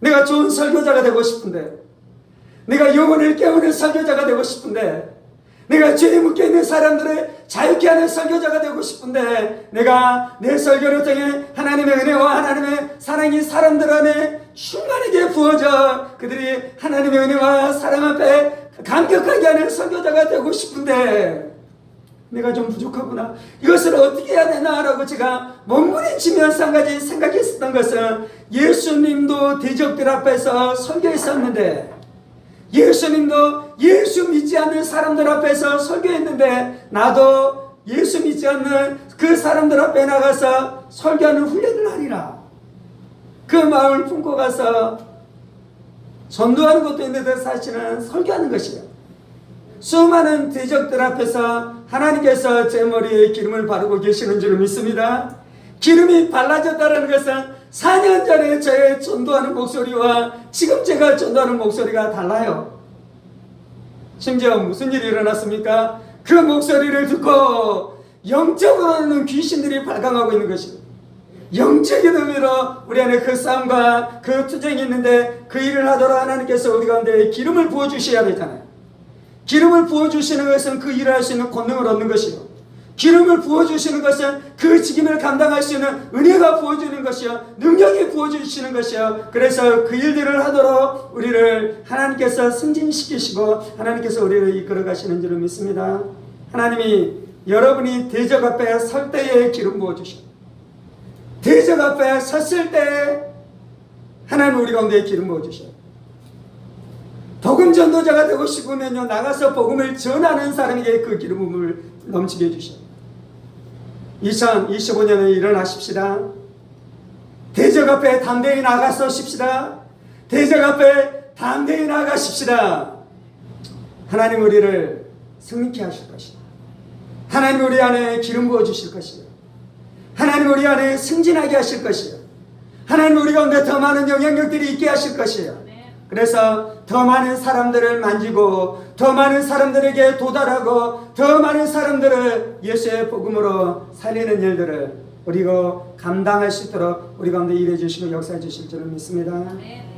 내가 좋은 설교자가 되고 싶은데 내가 영혼을 깨우는 설교자가 되고 싶은데 내가 죄에 묶여있는 사람들을 자유케 하는 설교자가 되고 싶은데 내가 내 설교를 통해 하나님의 은혜와 하나님의 사랑이 사람들 안에 충만하게 부어져 그들이 하나님의 은혜와 사랑 앞에 감격하게 하는 설교자가 되고 싶은데 내가 좀 부족하구나. 이것을 어떻게 해야 되나라고 제가 몸부림치면서 한 가지 생각했었던 것은 예수님도 대적들 앞에서 설교했었는데 예수님도 예수 믿지 않는 사람들 앞에서 설교했는데 나도 예수 믿지 않는 그 사람들 앞에 나가서 설교하는 훈련을 하리라. 그 마음을 품고 가서 전도하는 것도 있는데 사실은 설교하는 것이에요. 수많은 대적들 앞에서 하나님께서 제 머리에 기름을 바르고 계시는 줄 믿습니다. 기름이 발라졌다는 것은 4년 전에 저의 전도하는 목소리와 지금 제가 전도하는 목소리가 달라요. 심지어 무슨 일이 일어났습니까? 그 목소리를 듣고 영적으로는 귀신들이 발광하고 있는 것입니다. 영적인 의미로 우리 안에 그 싸움과 그 투쟁이 있는데 그 일을 하도록 하나님께서 우리 가운데 기름을 부어주셔야 되잖아요. 기름을 부어주시는 것은 그 일을 할 수 있는 권능을 얻는 것이요. 기름을 부어주시는 것은 그 직임을 감당할 수 있는 은혜가 부어주는 것이요. 능력이 부어주시는 것이요. 그래서 그 일들을 하도록 우리를 하나님께서 승진시키시고 하나님께서 우리를 이끌어 가시는 줄을 믿습니다. 하나님이 여러분이 대적 앞에 설 때에 기름 부어주셔. 대적 앞에 섰을 때 하나님 우리 가운데 기름 부어주셔. 복음 전도자가 되고 싶으면요 나가서 복음을 전하는 사람에게 그 기름 부음을 넘치게 해주셔. 2025년에 일어나십시다. 대적 앞에 담대히 나가서 십시다. 대적 앞에 담대히 나가십시다. 하나님 우리를 승리케 하실 것이다. 하나님 우리 안에 기름 부어 주실 것이다. 하나님 우리 안에 승진하게 하실 것이요. 하나님 우리 가운데 더 많은 영향력들이 있게 하실 것이요. 그래서 더 많은 사람들을 만지고 더 많은 사람들에게 도달하고 더 많은 사람들을 예수의 복음으로 살리는 일들을 우리가 감당할 수 있도록 우리 가운데 일해 주시고 역사해 주실 줄을 믿습니다. 네.